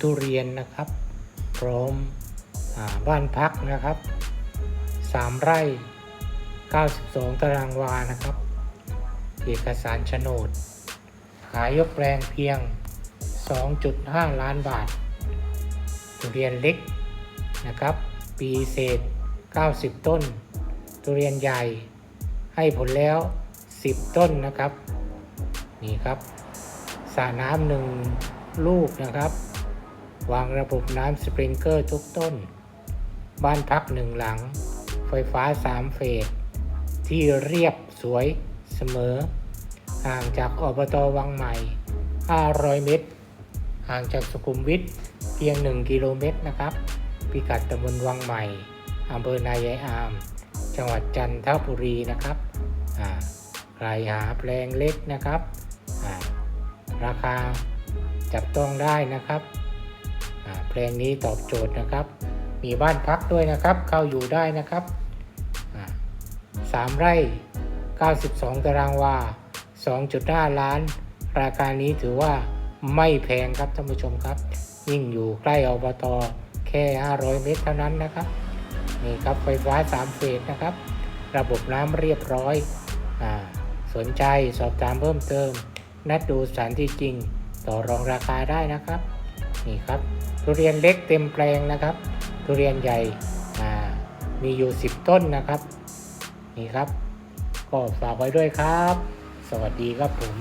ทุเรียนนะครับ พร้อมอบ้านพักนะครับ 3 ไร่ 92 ตารางวานะครับ เอกสารโฉนด ขายยกแปลงเพียง 2.5 ล้านบาท ทุเรียนเล็กนะครับ ปีเศษ 90 ต้น ทุเรียนใหญ่ให้ผลแล้ว 10 ต้นนะครับ นี่ครับสระน้ำหนึ่งลูกนะครับ วางระบบน้ำสปริงเกอร์ทุกต้น บ้านพักหนึ่งหลัง ไฟฟ้า3เฟส ที่เรียบสวยเสมอ ห่างจากอบตวังใหม่ 500 เมตร ห่างจากสุขุมวิทเพียง 1 กิโลเมตรนะครับ พิกัดตำบลวังใหม่อำเภอนายายอาม จังหวัดจันทบุรีนะครับใครหาแปลงเล็กนะครับ ราคาจับต้องได้นะครับ แปลงนี้ตอบโจทย์นะครับ มีบ้านพักด้วยนะครับ เข้าอยู่ได้นะครับสามไร่ 92 ตารางวา 2.5 ล้าน ราคานี้ถือว่าไม่แพงครับท่านผู้ชมครับ ยิ่งอยู่ใกล้อบตแค่ 500 เมตรเท่านั้นนะครับ นี่ครับไฟฟ้า 3 เฟสนะครับ ระบบน้ำเรียบร้อยอสนใจสอบถามเพิ่มเติม นัดดูสถานที่จริง ต่อรองราคาได้นะครับ นี่ครับทุเรียนเล็กเต็มแปลงนะครับ ทุเรียนใหญ่มีอยู่ 10 ต้นนะครับ นี่ครับ ก็ฝากไว้ด้วยครับ สวัสดีครับผม